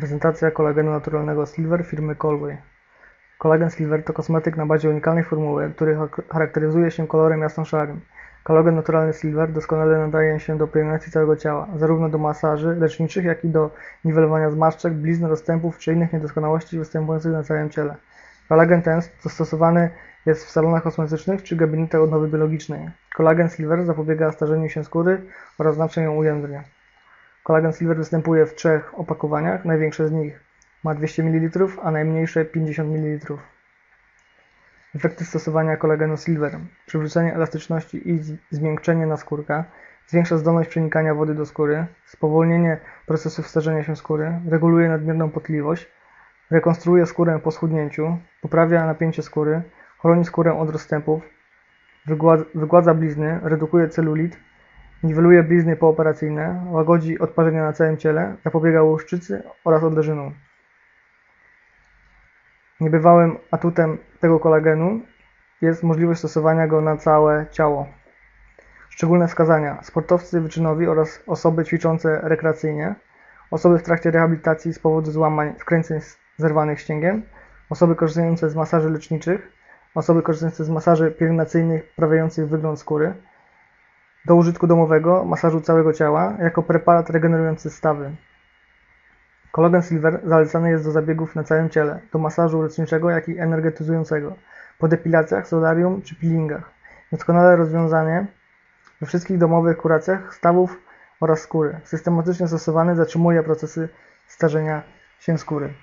Prezentacja kolagenu naturalnego Silver firmy Colway. Kolagen Silver to kosmetyk na bazie unikalnej formuły, który charakteryzuje się kolorem jasno-szarym. Kolagen naturalny Silver doskonale nadaje się do pielęgnacji całego ciała, zarówno do masaży leczniczych, jak i do niwelowania zmarszczek, blizn, rozstępów czy innych niedoskonałości występujących na całym ciele. Kolagen ten zastosowany jest w salonach kosmetycznych czy gabinetach odnowy biologicznej. Kolagen Silver zapobiega starzeniu się skóry oraz znacznie ją ujędrnia. Kolagen Silver występuje w trzech opakowaniach. Największe z nich ma 200 ml, a najmniejsze 50 ml. Efekty stosowania kolagenu Silver. Przywrócenie elastyczności i zmiękczenie naskórka. Zwiększa zdolność przenikania wody do skóry. Spowolnienie procesów starzenia się skóry. Reguluje nadmierną potliwość. Rekonstruuje skórę po schudnięciu. Poprawia napięcie skóry. Chroni skórę od rozstępów. Wygładza, wygładza blizny. Redukuje celulit. Niweluje blizny pooperacyjne, łagodzi odparzenia na całym ciele, zapobiega łuszczycy oraz odleżynom. Niebywałym atutem tego kolagenu jest możliwość stosowania go na całe ciało. Szczególne wskazania: sportowcy wyczynowi oraz osoby ćwiczące rekreacyjnie, osoby w trakcie rehabilitacji z powodu złamań wkręceń zerwanych ścięgien, osoby korzystające z masaży leczniczych, osoby korzystające z masaży pielęgnacyjnych poprawiających wygląd skóry, do użytku domowego, masażu całego ciała, jako preparat regenerujący stawy. Kolagen Silver zalecany jest do zabiegów na całym ciele, do masażu leczniczego, jak i energetyzującego, po depilacjach, solarium czy peelingach. Doskonale rozwiązanie we wszystkich domowych kuracjach stawów oraz skóry. Systematycznie stosowany zatrzymuje procesy starzenia się skóry.